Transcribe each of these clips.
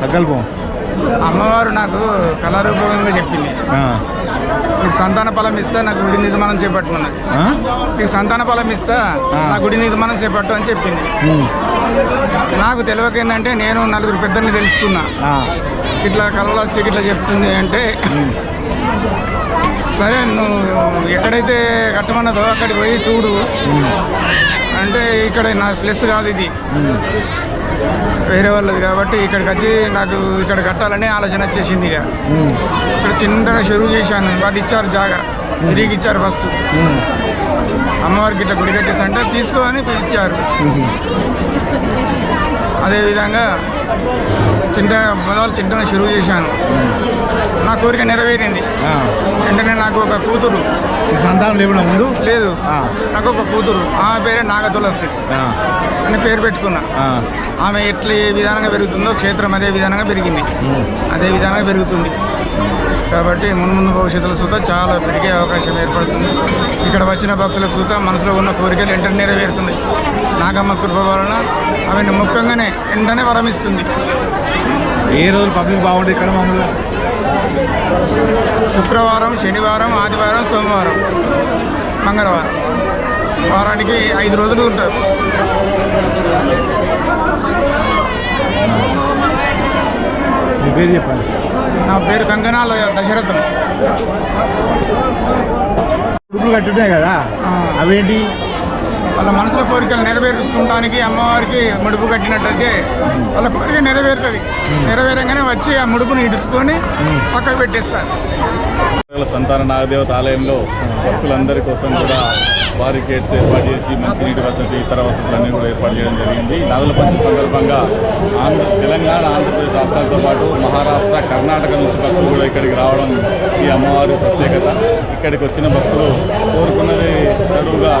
సంకల్పం అమ్మవారు నాకు కళారూపంగా చెప్పింది. నీకు సంతాన ఫలం ఇస్తా నా గుడి నిర్మాణం చేపట్టుకున్నది? నీకు సంతాన ఫలం ఇస్తా. నా గుడి నిర్మాణం చేపట్టు అని చెప్పింది. నాకు తెలియక ఏంటంటే నేను నలుగురు పెద్దల్ని తెలుసుకున్నా. ఇట్లా కళలు వచ్చి ఇట్లా చెప్తుంది అంటే సరే నువ్వు ఎక్కడైతే కట్టమన్నదో అక్కడికి పోయి చూడు అంటే ఇక్కడ నా ప్లస్ కాదు ఇది వేరే వాళ్ళది కాబట్టి ఇక్కడికి వచ్చి నాకు ఇక్కడ కట్టాలని ఆలోచన వచ్చేసింది ఇక. ఇక్కడ చిన్నగా షురువు చేశాను అది ఇచ్చారు జాగా తిరిగి ఇచ్చారు ఫస్ట్. అమ్మవారికి ఇట్లా గుడి కట్టేసి అంటే తీసుకో అని ఇచ్చారు. అదేవిధంగా చిన్న మొదలు చిన్నగా షురువు చేశాను నా కోరిక నెరవేరింది ఆ. వెంటనే నాకు ఒక కూతురు సంతానం లేకుండా ముందు లేదు ఆ. నాకు ఒక కూతురు ఆమె పేరే నాగ తులసి ఆ. అని పేరు పెట్టుకున్నా ఆ. ఆమె ఎట్లా ఏ విధానంగా పెరుగుతుందో క్షేత్రం అదే విధానంగా పెరిగింది. అదే విధానంగా పెరుగుతుంది. కాబట్టి మును ముందు భవిష్యత్తులో సుత చాలా పెరిగే అవకాశం ఏర్పడుతుంది. ఇక్కడ వచ్చిన భక్తులకు సుత మనసులో ఉన్న కోరికలు వెంటనే నెరవేరుతున్నాయి నాగమ్మ కృప వలన ఆమెను ముఖ్యంగానే వెంటనే వరమిస్తుంది. ఏ రోజు పబ్లిక్ బాగుంటుంది ఇక్కడ మామూలుగా? శుక్రవారం శనివారం ఆదివారం సోమవారం మంగళవారం. వారానికి ఐదు రోజులు ఉంటారు. మీ పేరు చెప్పండి. నా పేరు కంకణాల దశరథం. కట్టున్నాయి కదా. అవేంటి? వాళ్ళ మనసుల కోరికలు నెరవేర్చుకోవడానికి అమ్మవారికి ముడుపు కట్టినట్టయితే వాళ్ళ కోరిక నెరవేరుతుంది. నెరవేరంగానే వచ్చి ఆ ముడుపుని ఇడుచుకొని పక్కన పెట్టేస్తారు. సంతాన నాగదేవత ఆలయంలో భక్తులందరి కోసం కూడా బారికేడ్స్ ఏర్పాటు చేసి మంచినీటి వసతి ఇతర వసతులన్నీ కూడా ఏర్పాటు చేయడం జరిగింది. నదుల పంచమి సందర్భంగా ఆంధ్ర తెలంగాణ ఆంధ్రప్రదేశ్ రాష్ట్రాలతో పాటు మహారాష్ట్ర కర్ణాటక నుంచి భక్తులు కూడా ఇక్కడికి రావడం ఈ అమ్మవారి ప్రత్యేకత. ఇక్కడికి వచ్చిన భక్తులు కోరుకున్నది తరువుగా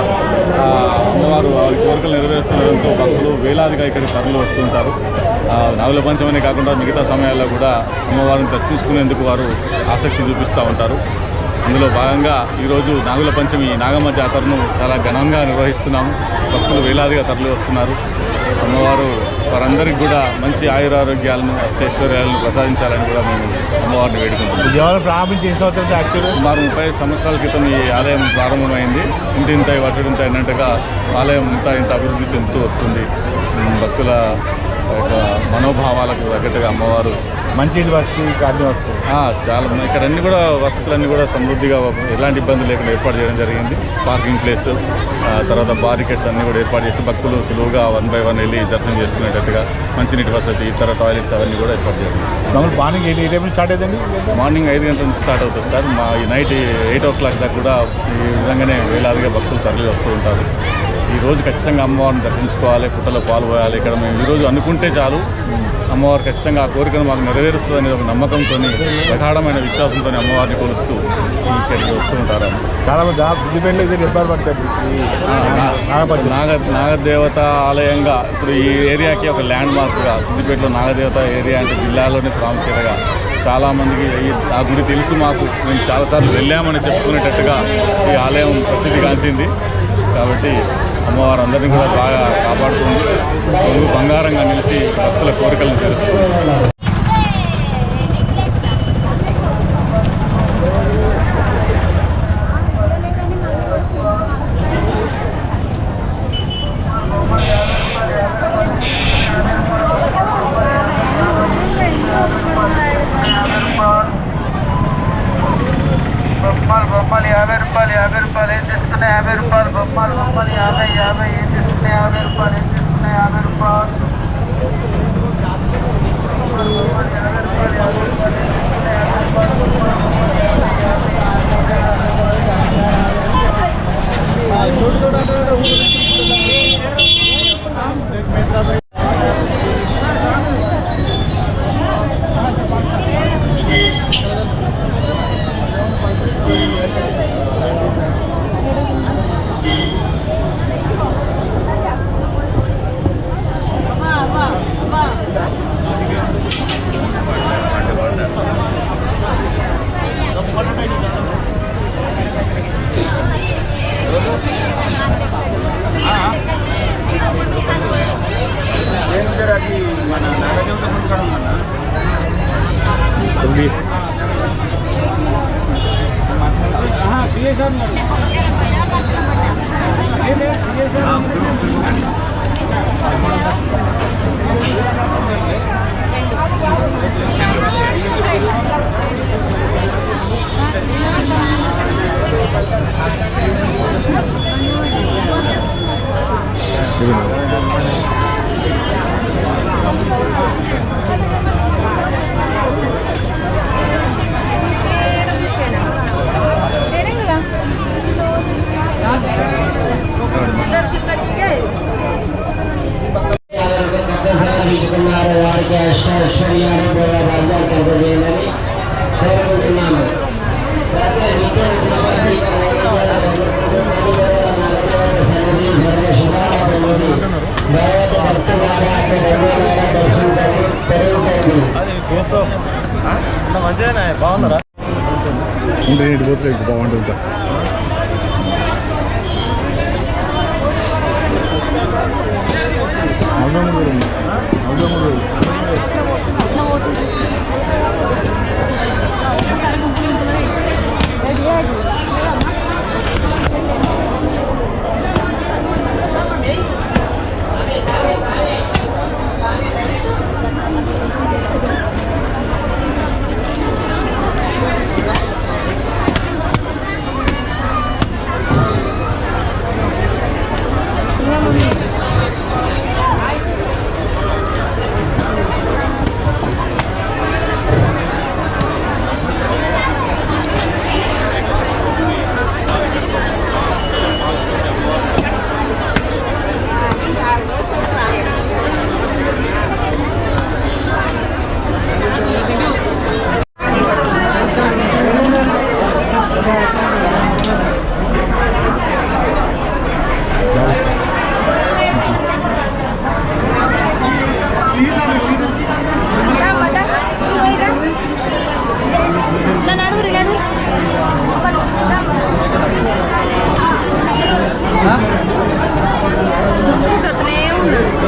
అమ్మవారు వారి కోరికలు నెరవేరుస్తుండడంతో భక్తులు వేలాదిగా ఇక్కడికి తరలి వస్తుంటారు. నవల పంచమనే కాకుండా మిగతా సమయాల్లో కూడా అమ్మవారిని దర్శించుకునేందుకు వారు ఆసక్తి చూపిస్తూ ఉంటారు. అందులో భాగంగా ఈరోజు నాగుల పంచమి నాగమ్మ జాతరను చాలా ఘనంగా నిర్వహిస్తున్నాము. భక్తులు వేలాదిగా తరలి వస్తున్నారు. అమ్మవారు వారందరికీ కూడా మంచి ఆయురారోగ్యాలను అష్టైశ్వర్యాలను ప్రసాదించాలని కూడా మేము అమ్మవారిని వేడుకుంటున్నాం. యాక్చువల్ సుమారు ముప్పై సంవత్సరాల క్రితం ఈ ఆలయం ప్రారంభమైంది. ఇంటి ఇంత వడ్డింత అన్నట్టుగా ఆలయం ఇంత ఇంత అభివృద్ధి చెందుతూ వస్తుంది. భక్తుల యొక్క మనోభావాలకు తగ్గట్టుగా అమ్మవారు మంచి వస్తు అన్ని వస్తుంది ఆ, చాలా. ఇక్కడ అన్ని కూడా వసతులన్నీ కూడా సమృద్ధిగా ఎలాంటి ఇబ్బంది లేకుండా ఏర్పాటు చేయడం జరిగింది. పార్కింగ్ ప్లేస్ ఆ, తర్వాత బారికేడ్స్ అన్ని కూడా ఏర్పాటు చేసి భక్తులు సులువుగా వన్ బై వన్ వెళ్ళి దర్శనం చేసుకునేటట్టుగా మంచినీటి వసతి ఇతర టాయిలెట్స్ అవన్నీ కూడా ఏర్పాటు చేయాలి మామూలు మార్నింగ్ ఎయిట్ టైం స్టార్ట్ అవుతుంది? మార్నింగ్ ఐదు గంటల నుంచి స్టార్ట్ అవుతుంది సార్. మా ఈ నైట్ ఎయిట్ ఓ క్లాక్ దాకా కూడా ఈ విధంగానే వేలాదిగా భక్తులు తరలి వస్తూ ఉంటారు. ఈ రోజు ఖచ్చితంగా అమ్మవారిని దర్శించుకోవాలి పుట్టలో పాలు పోయాలి. ఇక్కడ మేము ఈరోజు అనుకుంటే చాలు అమ్మవారు ఖచ్చితంగా ఆ కోరికను మాకు నెరవేరుస్తుంది అనేది ఒక నమ్మకంతో ప్రగాఢమైన విశ్వాసంతో అమ్మవారిని కొలుస్తూ ఇక్కడికి వస్తూ ఉంటారు. నాగ నాగదేవత ఆలయంగా ఇప్పుడు ఈ ఏరియాకి ఒక ల్యాండ్ మార్క్గా సిద్దిపేటలో నాగదేవత ఏరియా అంటే జిల్లాలోనే ప్రాముఖ్యతగా చాలామందికి ఆ గుడి తెలుసు మాకు. మేము చాలాసార్లు వెళ్ళామని చెప్పుకునేటట్టుగా ఈ ఆలయం ప్రసిద్ధిగాంచింది కాబట్టి అమ్మవారు అందరినీ కూడా బాగా కాపాడుతుంది బంగారంగా నిలిచి భక్తుల కోరికలను नंबर नंबर यहाँ पे यहाँ पे ये यहाँ पे ऊपर అది మన నాగదేవత కొనుక్కడం అన్న తొమ్మిది సిఎస్ఆర్ సిఎస్ఆర్ ఉంటే ఇటు పోతే ఇటు బాగుంటుంది నవ్వమూరు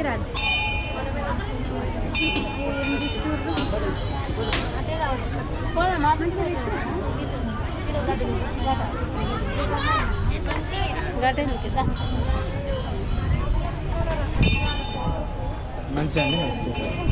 ముద్దిరాజు పోదామా మంచిగా గటే మంచిగా అండి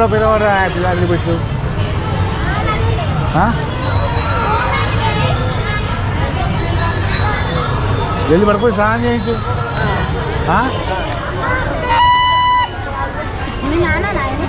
కూడా పిల్లవాడు పిల్లలు పెట్టు ఆ? వెళ్ళి పడిపోయి స్నానం చేయించు ఆ? మీ నాన్న నాయన